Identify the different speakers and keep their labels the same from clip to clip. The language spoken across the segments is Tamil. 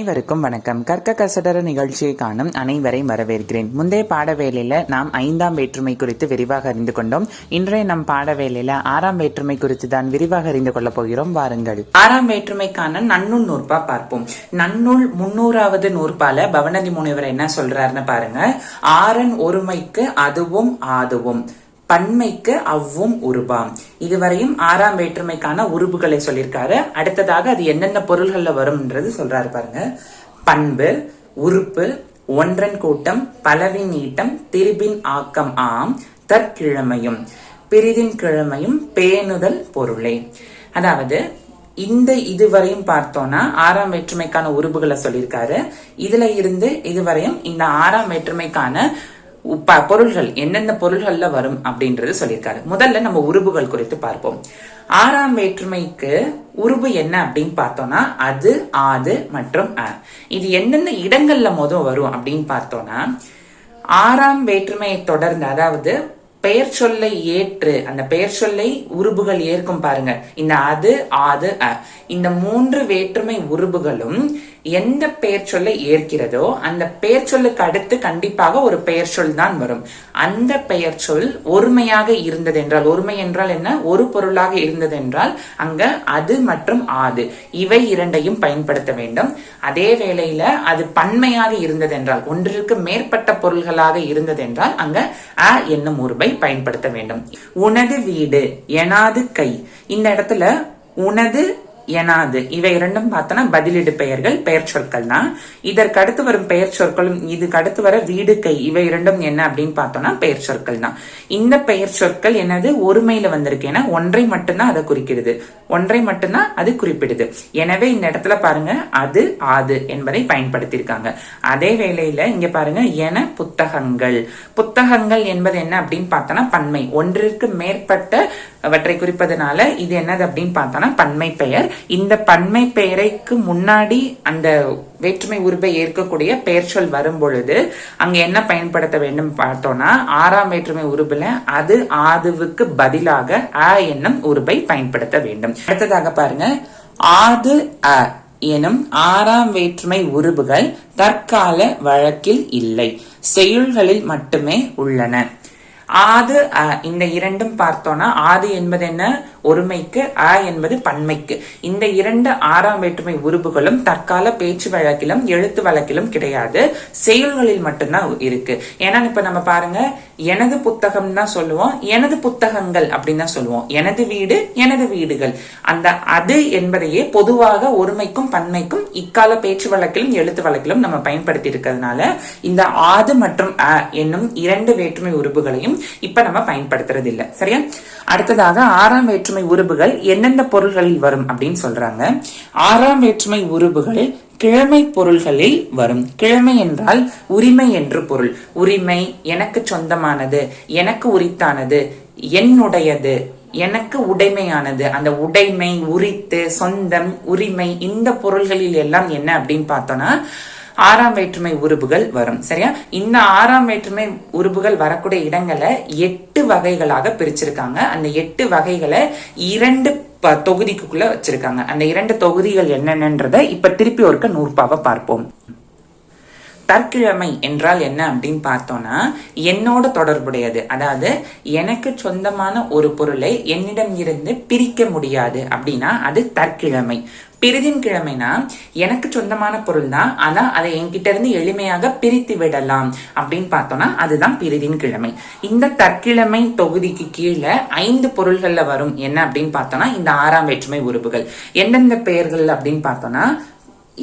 Speaker 1: அனைவருக்கும் வணக்கம். கற்க கசடர நிகழ்ச்சியை காணும் அனைவரை வரவேற்கிறேன். முந்தைய பாடவேளையில நாம் ஐந்தாம் வேற்றுமை குறித்து விரிவாக அறிந்து கொண்டோம். இன்றைய நம் பாடவேளையில ஆறாம் வேற்றுமை குறித்து தான் விரிவாக அறிந்து கொள்ளப் போகிறோம். வாருங்கள். ஆறாம் வேற்றுமைக்கான நன்னூல் நூற்பா பார்ப்போம். நன்னூல் முன்னூறாவது நூற்பால பவனதி முனிவர் என்ன சொல்றாருன்னு பாருங்க. ஆறன் ஒருமைக்கு அதுவும் ஆதுவும். பன்மைக்கு அவ்வும் உருபாம் இதுவரையும் ஆறாம் வேற்றுமைக்கான உருபுகளை சொல்லியிருக்காரு. அடுத்ததாக அது என்னென்ன பொருள்கள்ல வரும்ன்றது சொல்றாரு பாருங்க. பண்பு உறுப்பு ஒன்றன் கூட்டம் பலவின் ஈட்டம் திரிபின் ஆக்கம் ஆம் தற்கிழமையும் பிரிதின் கிழமையும் பேணுதல் பொருளே. அதாவது இந்த இதுவரையும் பார்த்தோம்னா ஆறாம் வேற்றுமைக்கான உறுப்புகளை சொல்லியிருக்காரு. இதுல இருந்து இதுவரையும் இந்த ஆறாம் வேற்றுமைக்கான பொருள்கள் என்னென்ன பொருள்கள்ல வரும் அப்படின்றது சொல்லியிருக்காரு. முதல்ல நம்ம உருபுகள் குறித்து பார்ப்போம். ஆறாம் வேற்றுமைக்கு உருபு என்ன அப்படின்னு பார்த்தோம்னா அது ஆது மற்றும் அ. இது எந்தெந்த இடங்கள்ல மொதல் வரும் அப்படின்னு பார்த்தோம்னா ஆறாம் வேற்றுமையை தொடர்ந்து அதாவது பெயர் சொல்லை ஏற்று அந்த பெயர் சொல்லை உருபுகள் ஏற்கும் பாருங்க. இந்த அது ஆது அ. இந்த மூன்று வேற்றுமை உருபுகளும் எந்த பெயர் சொல்லை ஏற்கிறதோ அந்த பெயர் சொல்லுக்கு அடுத்து கண்டிப்பாக ஒரு பெயர் சொல் தான் வரும். அந்த பெயர் சொல் ஒருமையாக இருந்தது என்றால் ஒருமை என்றால் என்ன? ஒரு பொருளாக இருந்தது என்றால் அங்க அது மற்றும் ஆது. இவை இரண்டையும் பயன்படுத்த வேண்டும். அதே வேளையில அது பன்மையாக இருந்தது என்றால் ஒன்றிற்கு மேற்பட்ட பொருள்களாக இருந்தது என்றால் அங்க அ என்னும் உருவை பயன்படுத்த வேண்டும். உனது வீடு எனாது கை. இந்த இடத்துல உனது எனாது இவை இரண்டும் பார்த்தோன்னா பதிலீடு பெயர்கள் பெயர் சொற்கள் தான். இதற்கு அடுத்து வரும் பெயர் சொற்களும் இதுக்கு அடுத்து வர வீடு கை இவை இரண்டும் என்ன அப்படின்னு பார்த்தோம்னா பெயர் சொற்கள் தான். இந்த பெயர் சொற்கள் என்னது? ஒருமையில வந்திருக்கு. ஏன்னா ஒன்றை மட்டும்தான் அதை குறிக்கிறது. ஒன்றை மட்டும்தான் அது குறிப்பிடுது. எனவே இந்த இடத்துல பாருங்க அது ஆது என்பதை பயன்படுத்தியிருக்காங்க. அதே வேளையில இங்க பாருங்க என புத்தகங்கள். புத்தகங்கள் என்பது என்ன அப்படின்னு பார்த்தோம்னா பன்மை. ஒன்றிற்கு மேற்பட்ட அவற்றை குறிப்பதனால இது என்னது அப்படின்னு பார்த்தோம்னா பன்மை பெயர். இந்த பன்மை பெயரைக்கு முன்னாடி அந்த வேற்றுமை உருவை ஏற்கக்கூடிய பெயர் சொல் வரும் பொழுது அங்க என்ன பயன்படுத்த வேண்டும் பார்த்தோம்னா ஆறாம் வேற்றுமை உருபுல அது ஆதுவுக்கு பதிலாக அ என்னும் உருவை பயன்படுத்த வேண்டும். அடுத்ததாக பாருங்க. ஆது அ எனும் ஆறாம் வேற்றுமை உருபுகள் தற்கால வழக்கில் இல்லை. செய்யுள்களில் மட்டுமே உள்ளன. ஆது அ இந்த இரண்டும் பார்த்தோம்னா ஆது என்பது என்ன? ஒருமைக்கு அ என்பது பன்மைக்கு. இந்த இரண்டு ஆறாம் வேற்றுமை உறுப்புகளும் தற்கால பேச்சு வழக்கிலும் எழுத்து வழக்கிலும் கிடையாது. செயல்களில் மட்டும்தான் இருக்கு. ஏன்னா இப்ப நம்ம பாருங்க எனது புத்தகம் தான் சொல்லுவோம் எனது புத்தகங்கள் அப்படின்னு தான் சொல்லுவோம். எனது வீடு எனது வீடுகள். அந்த அது என்பதையே பொதுவாக ஒருமைக்கும் பன்மைக்கும் இக்கால பேச்சு வழக்கிலும் எழுத்து வழக்கிலும் நம்ம பயன்படுத்தி இருக்கிறதுனால இந்த ஆது மற்றும் அ என்னும் இரண்டு வேற்றுமை உறுப்புகளையும் இப்ப நம்ம பயன்படுத்துறது இல்ல சரியா? அடுத்ததாக ஆறாம் வேற்றுமை உருபுகள் எந்தெந்த பொருள்களில் வரும் அப்படின்னு சொல்றாங்க. ஆறாம் வேற்றுமை உருபுகளில் கிழமை பொருள்களில் வரும். கிழமை என்றால் உரிமை என்று பொருள். உரிமை எனக்கு சொந்தமானது எனக்கு உரித்தானது என்னுடையது எனக்கு உடைமையானது. அந்த உடைமை உரித்து சொந்தம் உரிமை இந்த பொருள்களில் எல்லாம் என்ன அப்படின்னு பார்த்தோம்னா ஆறாம் வேற்றுமை உறுப்புகள் வரும் சரியா? இந்த ஆறாம் வேற்றுமை உறுப்புகள் வரக்கூடிய இடங்களை எட்டு வகைகளாக பிரிச்சிருக்காங்க. அந்த எட்டு வகைகளை இரண்டு தொகுதிக்குள்ள வச்சிருக்காங்க. அந்த இரண்டு தொகுதிகள் என்னென்னன்றதை இப்ப திருப்பி ஒருக்க நூற்பாவை பார்ப்போம். தற்கிழமை என்றால் என்ன அப்படின்னு பார்த்தோம்னா என்னோட தொடர்புடையது. அதாவது எனக்கு சொந்தமான ஒரு பொருளை என்னிடம் இருந்து பிரிக்க முடியாது அப்படின்னா அது தற்கிழமை. பிரிதின் கிழமைனா எனக்கு சொந்தமான பொருள் தான் ஆனா அதை என்கிட்ட இருந்து எளிமையாக பிரித்து விடலாம் அப்படின்னு பார்த்தோம்னா அதுதான் பிரிதின் கிழமை. இந்த தற்கிழமை தொகுதிக்கு கீழே ஐந்து பொருள்கள்ல வரும். என்ன அப்படின்னு பார்த்தோம்னா இந்த ஆறாம் வேற்றுமை உறுப்புகள் எந்தெந்த பெயர்கள் அப்படின்னு பார்த்தோம்னா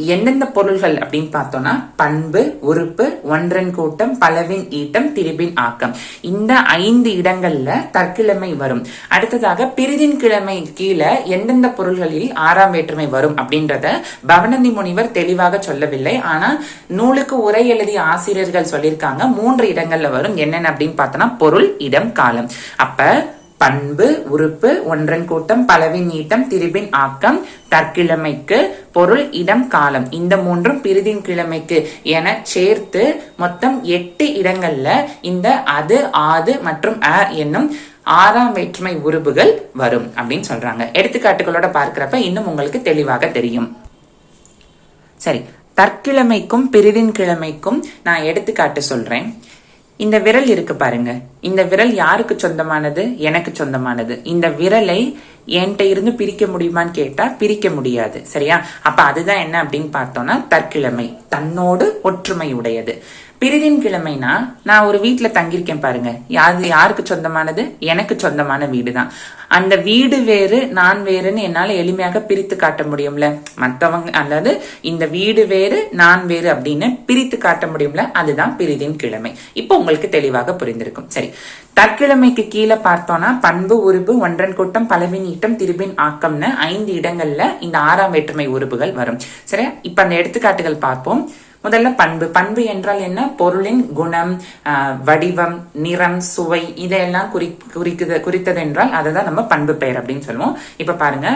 Speaker 1: எந்தெந்த பொருள்கள் அப்படின்னு பார்த்தோம்னா பண்பு உறுப்பு ஒன்றன் கூட்டம் பலவின் ஈட்டம் திரிபின் ஆக்கம். இந்த ஐந்து இடங்கள்ல தற்கிழமை வரும். அடுத்ததாக பிரிதின் கிழமை கீழே எந்தெந்த பொருள்களில் ஆறாம் வேற்றுமை வரும் அப்படின்றத பவனந்தி முனிவர் தெளிவாக சொல்லவில்லை. ஆனா நூலுக்கு உரை எழுதிய ஆசிரியர்கள் சொல்லியிருக்காங்க மூன்று இடங்கள்ல வரும். என்னென்ன அப்படின்னு பார்த்தோம்னா பொருள் இடம் காலம். அப்ப பண்பு உறுப்பு ஒன்றன் கூட்டம் பலவின் ஈட்டம் திரிபின் ஆக்கம் தற்கிழமைக்கு பொருள் இடம் காலம். இந்த மூன்றும் பிரிதின் கிழமைக்கு என சேர்த்து மொத்தம் எட்டு இடங்கள்ல இந்த அது ஆது மற்றும் அ என்னும் ஆறாம் வேற்றுமை உருபுகள் வரும் அப்படின்னு சொல்றாங்க. எடுத்துக்காட்டுகளோட பார்க்கிறப்ப இன்னும் உங்களுக்கு தெளிவாக தெரியும். சரி தற்கிழமைக்கும் பிரிதின் கிழமைக்கும் நான் எடுத்துக்காட்டு சொல்றேன். இந்த விரல் இருக்கு பாருங்க. இந்த விரல் யாருக்கு சொந்தமானது? எனக்கு சொந்தமானது. இந்த விரலை என்கிட்ட இருந்து பிரிக்க முடியுமான்னு கேட்டா பிரிக்க முடியாது சரியா? அப்ப அதுதான் என்ன அப்படின்னு பார்த்தோம்னா தற்கிழமை தன்னோடு ஒற்றுமை உடையது. பிரிதின் கிழமைனா நான் ஒரு வீட்டுல தங்கியிருக்கேன் பாருங்க. அது யாருக்கு சொந்தமானது? எனக்கு சொந்தமான வீடு தான் அந்த வீடு வேறு நான் வேறுன்னு என்னால எளிமையாக பிரித்து காட்ட முடியும்ல? மத்தவங்க அல்லது இந்த வீடு வேறு நான் வேறு அப்படின்னு பிரித்து காட்ட முடியும்ல? அதுதான் பிரிதின் கிழமை. இப்போ உங்களுக்கு தெளிவாக புரிந்திருக்கும். சரி. தற்கிழமைக்கு கீழே பார்த்தோம்னா பண்பு உருபு ஒன்றன் கூட்டம் பலவின் ஈட்டம் திருபின் ஆக்கம்னு ஐந்து இடங்கள்ல இந்த ஆறாம் வேற்றுமை உறுப்புகள் வரும். சரி இப்ப அந்த எடுத்துக்காட்டுகள் பார்ப்போம். முதல்ல பண்பு. பண்பு என்றால் என்ன? பொருளின் குணம் ஆஹ், வடிவம் நிறம் சுவை இதையெல்லாம் குறி குறிக்குது குறித்தது என்றால் அதை தான் நம்ம பண்பு பெயர் அப்படின்னு சொல்லுவோம். இப்ப பாருங்க.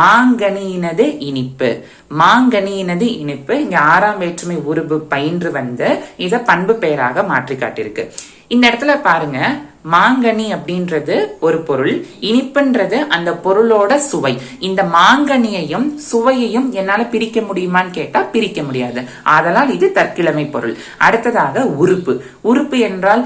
Speaker 1: மாங்கனியினது இனிப்பு. மாங்கனியினது இனிப்பு இங்க ஆறாம் வேற்றுமை உருபு பயின்று வந்து இதை பண்பு பெயராக மாற்றி காட்டியிருக்கு இந்த இடத்துல பாருங்க. மாங்கனி அப்படின்றது ஒரு பொருள். இனிப்புன்றது அந்த பொருளோட சுவை. இந்த மாங்கனியையும் சுவையையும் என்னால பிரிக்க முடியுமான்னு கேட்டா பிரிக்க முடியாது. ஆதலால் இது தற்கிழமை பொருள். அடுத்ததாக உறுப்பு. உறுப்பு என்றால்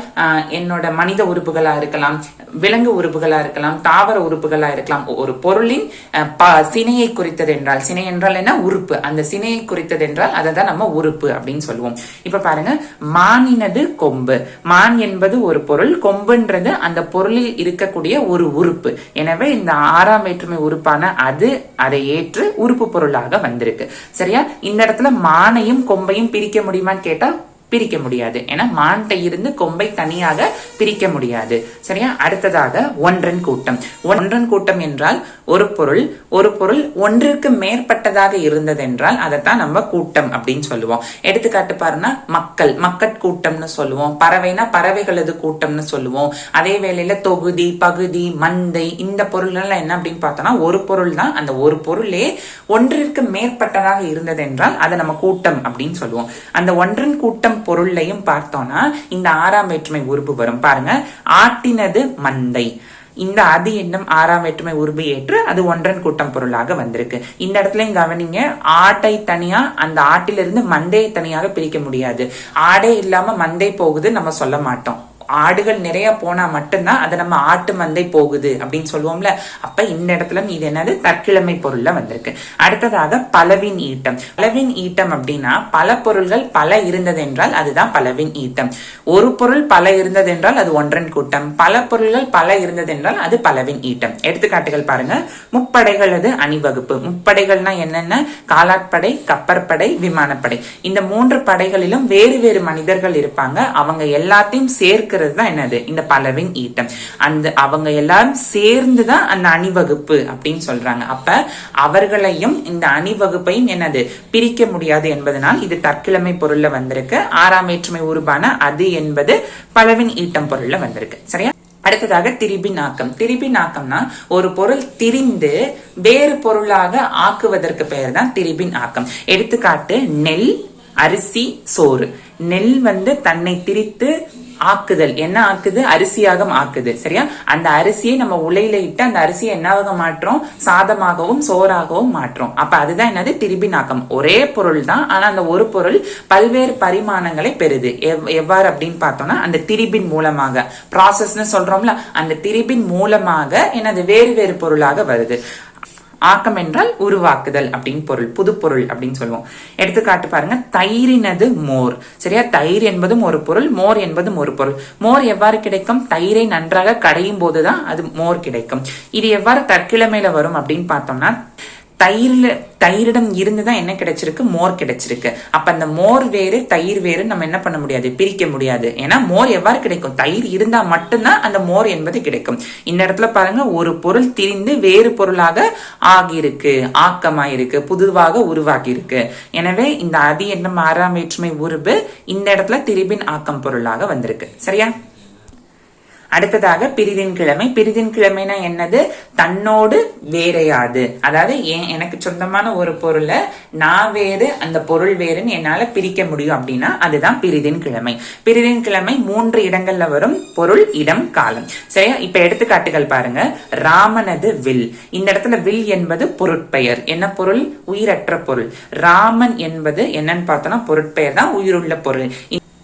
Speaker 1: என்னோட மனித உறுப்புகளா இருக்கலாம் விலங்கு உறுப்புகளா இருக்கலாம் தாவர உறுப்புகளா இருக்கலாம். ஒரு பொருளின் அஹ், சினையை குறித்தது என்றால் சினை என்றால் என்ன? உறுப்பு. அந்த சினையை குறித்தது என்றால் அதை தான் நம்ம உறுப்பு அப்படின்னு சொல்லுவோம். இப்ப பாருங்க மானினது கொம்பு. மான் என்பது ஒரு பொருள். உறுப்புன்றது அந்த பொருளில் இருக்கக்கூடிய ஒரு உறுப்பு. எனவே இந்த ஆறாம் வேற்றுமை உறுப்பான அது அதை ஏற்று உறுப்பு பொருளாக வந்திருக்கு. சரியா? இந்த இடத்துல மானையும் கொம்பையும் பிரிக்க முடியுமான்னு கேட்டா பிரிக்க முடியாது. ஏன்னா மான்கிட்ட இருந்து கொம்பை தனியாக பிரிக்க முடியாது. சரியா? அடுத்ததாக ஒன்றன் கூட்டம். ஒன்றன் கூட்டம் என்றால் ஒரு பொருள் ஒரு பொருள் ஒன்றிற்கு மேற்பட்டதாக இருந்ததென்றால் அதைத்தான் நம்ம கூட்டம் அப்படின்னு சொல்லுவோம். எடுத்துக்காட்டு பாருன்னா மக்கள் மக்கட்கூட்டம்னு சொல்லுவோம். பறவைனா பறவைகளது கூட்டம்னு சொல்லுவோம். அதே வேளையில தொகுதி பகுதி மந்தை இந்த பொருள்கள் என்ன அப்படின்னு பார்த்தோம்னா ஒரு பொருள் தான். அந்த ஒரு பொருளே ஒன்றிற்கு மேற்பட்டதாக இருந்ததென்றால் அதை நம்ம கூட்டம் அப்படின்னு சொல்லுவோம். அந்த ஒன்றன் கூட்டம் பொருளையும் பார்த்தோம்னா இந்த ஆறாம் வேற்றுமை உறுப்பு வரும். பாருங்க ஆட்டினது மந்தை. இந்த அது என்னும் ஆறாம் வேற்றுமை உருபு ஏற்று அது ஒன்றன் கூட்டம் பொருளாக வந்திருக்கு. இந்த இடத்துலயும் கவனிங்க ஆட்டை தனியா அந்த ஆட்டிலிருந்து மந்தையை தனியாக பிரிக்க முடியாது. ஆடே இல்லாம மந்தை போகுது நம்ம சொல்ல மாட்டோம். ஆடுகள் நிறைய போனா மட்டும்தான் அது நம்ம ஆட்டு மந்தை போகுது அப்படின்னு சொல்லுவோம்ல. அப்ப இந்த இடத்துல இது என்னது? தற்கிழமை பொருள்ல வந்திருக்கு. அடுத்ததாக பலவின் ஈட்டம். பலவின் ஈட்டம் அப்படின்னா பல பொருள்கள் பல இருந்தது என்றால் அதுதான் பலவின் ஈட்டம். ஒரு பொருள் பல இருந்தது என்றால் அது ஒன்றன் கூட்டம். பல பொருள்கள் பல இருந்தது என்றால் அது பலவின் ஈட்டம். எடுத்துக்காட்டுகள் பாருங்க. முப்படைகள் அது அணிவகுப்பு. முப்படைகள்னா என்னென்ன? காலாட்படை கப்பற்படை விமானப்படை. இந்த மூன்று படைகளிலும் வேறு வேறு மனிதர்கள் இருப்பாங்க. அவங்க எல்லாத்தையும் சேர்க்கிறது தான் என்னது? இந்த பலவின் ஈட்டம். அந்த அவங்க எல்லாரும் சேர்ந்து தான் அந்த அணிவகுப்பு அப்படின்னு சொல்றாங்க. அப்ப அவர்களையும் இந்த அணிவகுப்பையும் என்னது? பிரிக்க முடியாது என்பதனால் இது தற்கிழமை பொருள்ல வந்திருக்கு. ஆறாம் ஏற்றுமை உருவான அது என்பது பலவின் ஈட்டம் பொருள்ல வந்திருக்கு. சரியா? அடுத்ததாக திரிபின் ஆக்கம். ஆக்கம்னா ஒரு பொருள் திரிந்து வேறு பொருளாக ஆக்குவதற்கு பெயர் தான் திரிபின் ஆக்கம். எடுத்துக்காட்டு நெல் அரிசி சோறு. நெல் வந்து தன்னை திரித்து ஆக்குதல். என்ன ஆக்குது? அரிசியாக ஆக்குது. சரியா? அந்த அரிசியை நம்ம உலையில இட்டு அந்த அரிசியை என்னவாக மாற்றோம் சாதமாகவும் சோறாகவும் மாற்றோம் அப்ப அதுதான் என்னது? திரிபினாக்கம். ஒரே பொருள் தான். ஆனா அந்த ஒரு பொருள் பல்வேறு பரிமாணங்களை பெறுது. எவ்- எவ்வாறு அப்படின்னு பார்த்தோம்னா அந்த திரிபின் மூலமாக. ப்ராசஸ்னு சொல்றோம்ல அந்த திரிபின் மூலமாக என்னது? வேறு வேறு பொருளாக வருது. ஆக்கம் என்றால் உருவாக்குதல் அப்படின்னு பொருள் புது பொருள் அப்படின்னு சொல்லுவோம். எடுத்துக்காட்டு பாருங்க தயிரினது மோர். சரியா? தயிர் என்பதும் ஒரு பொருள் மோர் என்பதும் ஒரு பொருள். மோர் எவ்வாறு கிடைக்கும்? தயிரை நன்றாக கடையும் போதுதான் அது மோர் கிடைக்கும். இது எவ்வாறு தற்கிழமையில வரும் அப்படின்னு பார்த்தோம்னா தயிர்ல தயிரிடம் இருந்துதான் என்ன கிடைச்சிருக்கு? மோர் கிடைச்சிருக்கு. அப்ப அந்த மோர் வேறு தயிர் வேறு நம்ம என்ன பண்ண முடியாது? பிரிக்க முடியாது. ஏன்னா மோர் எவ்வாறு கிடைக்கும்? தயிர் இருந்தா மட்டும்தான் அந்த மோர் என்பது கிடைக்கும். இந்த இடத்துல பாருங்க ஒரு பொருள் திரிந்து வேறு பொருளாக ஆகியிருக்கு. ஆக்கமாயிருக்கு. புதுவாக உருவாகி இருக்கு எனவே இந்த அதி என்னும் ஆறாம் வேற்றுமை உருவு இந்த இடத்துல திரிபின் ஆக்கம் பொருளாக வந்திருக்கு. சரியா? அடுத்ததாக பிரிதின் கிழமை. பிரிதின் கிழமைனா என்னது? தன்னோடு வேறையாது. அதாவது ஏன் எனக்கு சொந்தமான ஒரு பொருளை நான் வேறு அந்த பொருள் வேறுன்னு என்னால பிரிக்க முடியும் அப்படின்னா அதுதான் பிரிதின் கிழமை. பிரிதின் கிழமை மூன்று இடங்கள்ல வரும் பொருள் இடம் காலம். சரியா? இப்ப எடுத்துக்காட்டுகள் பாருங்க. ராமனது வில். இந்த இடத்துல வில் என்பது பொருட்பெயர். என்ன பொருள்? உயிரற்ற பொருள். ராமன் என்பது என்னன்னு பார்த்தோம்னா பொருட்பெயர் தான் உயிருள்ள பொருள்.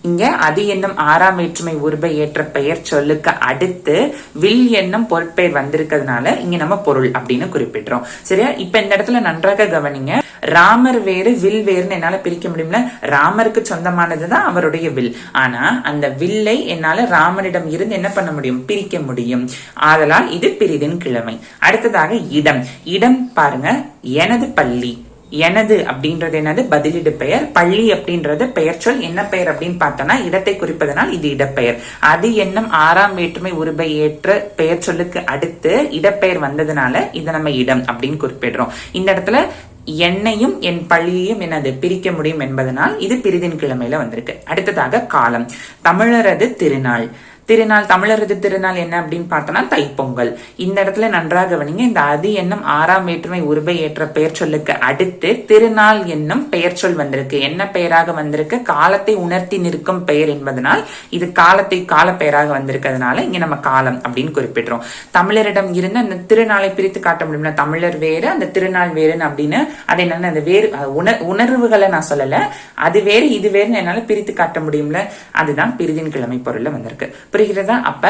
Speaker 1: இங்க அது என்னும் ஆறாம் வேற்றுமை உருபை ஏற்ற பெயர் சொல்லுக்கு அடுத்து வில் என்னும் பொருட்பெயர் வந்திருக்கிறதுனால இங்க நம்ம பொருள் அப்படின்னு குறிப்பிடுறோம். சரியா? இப்ப இந்த இடத்துல நன்றாக கவனிங்க. ராமர் வேறு வில் வேறுன்னு என்னால பிரிக்க முடியும்ல? ராமருக்கு சொந்தமானதுதான் அவருடைய வில். ஆனா அந்த வில்லை என்னால ராமனிடம் இருந்து என்ன பண்ண முடியும்? பிரிக்க முடியும். ஆதலால் இது பிரிதின் கிழமை. அடுத்ததாக இடம். இடம் பாருங்க. எனது பள்ளி. எனது அப்படின்றது என்னது? பதிலிடு பெயர். பள்ளி அப்படின்றது பெயர் சொல். என்ன பெயர் அப்படின்னு பார்த்தோம்னா இடத்தை குறிப்பதனால் இது இடப்பெயர். அது என்னும் ஆறாம் வேற்றுமை உருபை ஏற்ற பெயர் சொல்லுக்கு அடுத்து இடப்பெயர் வந்ததுனால இதை நம்ம இடம் அப்படின்னு குறிப்பிடுறோம். இந்த இடத்துல என்னையும் என் பள்ளியையும் என்னது? பிரிக்க முடியும் என்பதனால் இது பிரிதின் கிழமையில வந்திருக்கு. அடுத்ததாக காலம். தமிழரது திருநாள். திருநாள் தமிழரது திருநாள் என்ன அப்படின்னு பார்த்தோம்னா தைப்பொங்கல். இந்த இடத்துல நன்றாக கவனிங்க இந்த அதி என்னும் ஆறாம் வேற்றுமை உருபை ஏற்ற பெயர் சொல்லுக்கு அடுத்து திருநாள் என்னும் பெயர் சொல் வந்திருக்கு. என்ன பெயராக வந்திருக்கு? காலத்தை உணர்த்தி நிற்கும் பெயர் என்பதனால் இது காலத்தை கால பெயராக வந்திருக்கிறதுனால இங்க நம்ம காலம் அப்படின்னு குறிப்பிடுறோம். தமிழரிடம் இருந்து அந்த திருநாளை பிரித்து காட்ட முடியும்ல தமிழர் வேறு அந்த திருநாள் வேறுன்னு அப்படின்னு அது என்னன்னு அந்த வேறு உணர் உணர்வுகளை நான் சொல்லல. அது வேறு இது வேறுன்னு என்னால பிரித்து காட்ட முடியும்ல. அதுதான் பிரிதின் கிழமை பொருள்ல வந்திருக்கு. புரிகிறதா அப்ப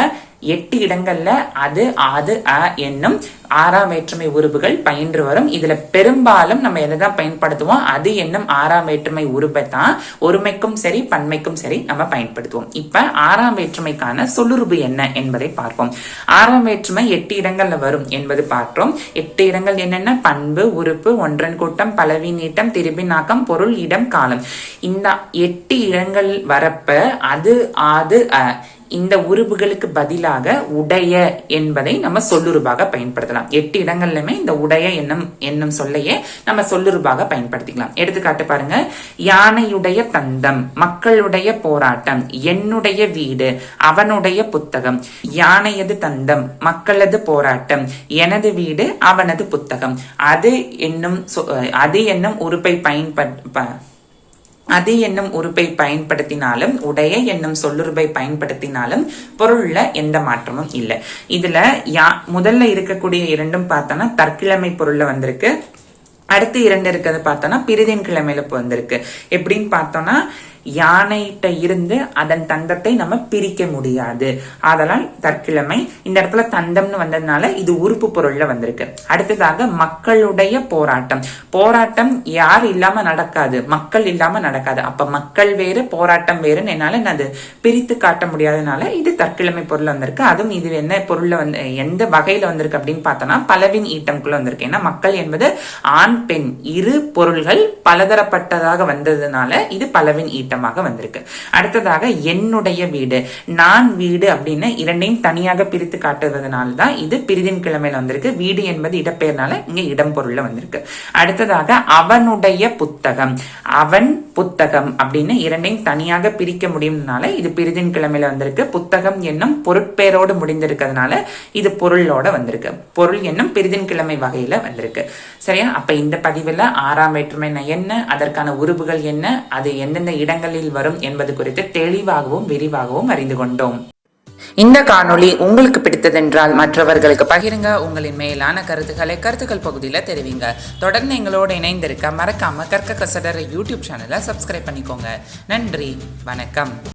Speaker 1: எட்டு இடங்கள்ல அது அது அ என்னும் ஆறாம் வேற்றுமை உருபுகள் பயின்று வரும். இதுல பெரும்பாலும் நம்ம எதைதான் பயன்படுத்துவோம்? அது என்னும் ஆறாம் வேற்றுமை உருபை தான் ஒருமைக்கும் சரி பன்மைக்கும் சரி நம்ம பயன்படுத்துவோம். இப்ப ஆறாம் வேற்றுமைக்கான சொல்லுருபு என்ன என்பதை பார்ப்போம். ஆறாம் வேற்றுமை எட்டு இடங்கள்ல வரும் என்பது பார்த்தோம் எட்டு இடங்கள் என்னென்ன? பண்பு உறுப்பு ஒன்றன் கூட்டம் பலவி நீட்டம் திருபினாக்கம் பொருள் இடம் காலம். இந்த எட்டு இடங்கள் வரப்ப அது ஆது அ இந்த உருபுகளுக்கு பதிலாக உடைய என்பதை நம்ம சொல்லுருபாக பயன்படுத்தலாம். எட்டு இடங்கள்லயுமே இந்த உடைய என்னும் என்னும் சொல்லையே நம்ம சொல்லுருபாக பயன்படுத்திக்கலாம். எடுத்துக்காட்டு பாருங்க. யானையுடைய தந்தம் மக்களுடைய போராட்டம் என்னுடைய வீடு அவனுடைய புத்தகம். யானையது தந்தம் மக்களது போராட்டம் எனது வீடு அவனது புத்தகம். அது என்னும் சொ- அது என்னும் உறுப்பை பயன்பட அது என்னும் உறுப்பை பயன்படுத்தினாலும் உடைய என்னும் சொல்லுறுப்பை பயன்படுத்தினாலும் பொருள்ல எந்த மாற்றமும் இல்லை. இதுல யா முதல்ல இருக்கக்கூடிய இரண்டும் பார்த்தோம்னா தற்கிழமை பொருள்ல வந்திருக்கு. அடுத்து இரண்டு இருக்கிறது பார்த்தோம்னா பிரிதின் கிழமையில இப்போ வந்திருக்கு. எப்படின்னு பார்த்தோம்னா யானைகிட்ட இருந்து அதன் தந்தத்தை நம்ம பிரிக்க முடியாது. அதனால் தற்கிழமை இந்த இடத்துல தந்தம்னு வந்ததுனால இது உறுப்பு பொருள்ல வந்திருக்கு. அடுத்ததாக மக்களுடைய போராட்டம். போராட்டம் யார் இல்லாம நடக்காது. மக்கள் இல்லாம நடக்காது. அப்ப மக்கள் வேறு போராட்டம் வேறுன்னு என்னால அது பிரித்து காட்ட முடியாதனால இது தற்கிழமை பொருள் வந்திருக்கு. அதுவும் இது என்ன பொருள்ல வந்து எந்த வகையில வந்திருக்கு அப்படின்னு பார்த்தோம்னா பலவின் ஈட்டம்குள்ள வந்திருக்கு. ஏன்னா மக்கள் என்பது ஆண் பெண் இரு பொருள்கள் பலதரப்பட்டதாக வந்ததுனால இது பலவின் ஈட்டம். ஈட்டமாக வந்திருக்கு. அடுத்ததாக என்னுடைய வீடு. நான் வீடு அப்படின்னு இரண்டையும் தனியாக பிரித்து காட்டுவதனால தான் இது பிரிதின் கிழமையில வந்திருக்கு. வீடு என்பது இடப்பெயர்னால இங்க இடம் பொருள்ல வந்திருக்கு. அடுத்ததாக அவனுடைய புத்தகம். அவன் புத்தகம் அப்படின்னு இரண்டையும் தனியாக பிரிக்க முடியும்னால இது பிரிதின் கிழமையில வந்திருக்கு. புத்தகம் என்னும் பொருட்பெயரோடு முடிந்திருக்கிறதுனால இது பொருளோட வந்திருக்கு. பொருள் என்னும் பிரிதின் கிழமை வகையில வந்திருக்கு. சரியா? அப்ப இந்த பதிவுல ஆறாம் வேற்றுமை என்ன? அதற்கான உருபுகள் என்ன? அது எந்தெந்த இடங்கள் இடங்களில் வரும் என்பது குறித்து தெளிவாகவும் விரிவாகவும் அறிந்து கொண்டோம். இந்த காணொளி உங்களுக்கு பிடித்ததென்றால் மற்றவர்களுக்கு பகிருங்க. உங்களின் மேலான கருத்துக்களை கருத்துக்கள் பகுதியில் தெரிவிங்க. தொடர்ந்து எங்களோடு இணைந்திருக்க மறக்காம கற்க கசடர யூடியூப் சேனலை சப்ஸ்கிரைப் பண்ணிக்கோங்க. நன்றி. வணக்கம்.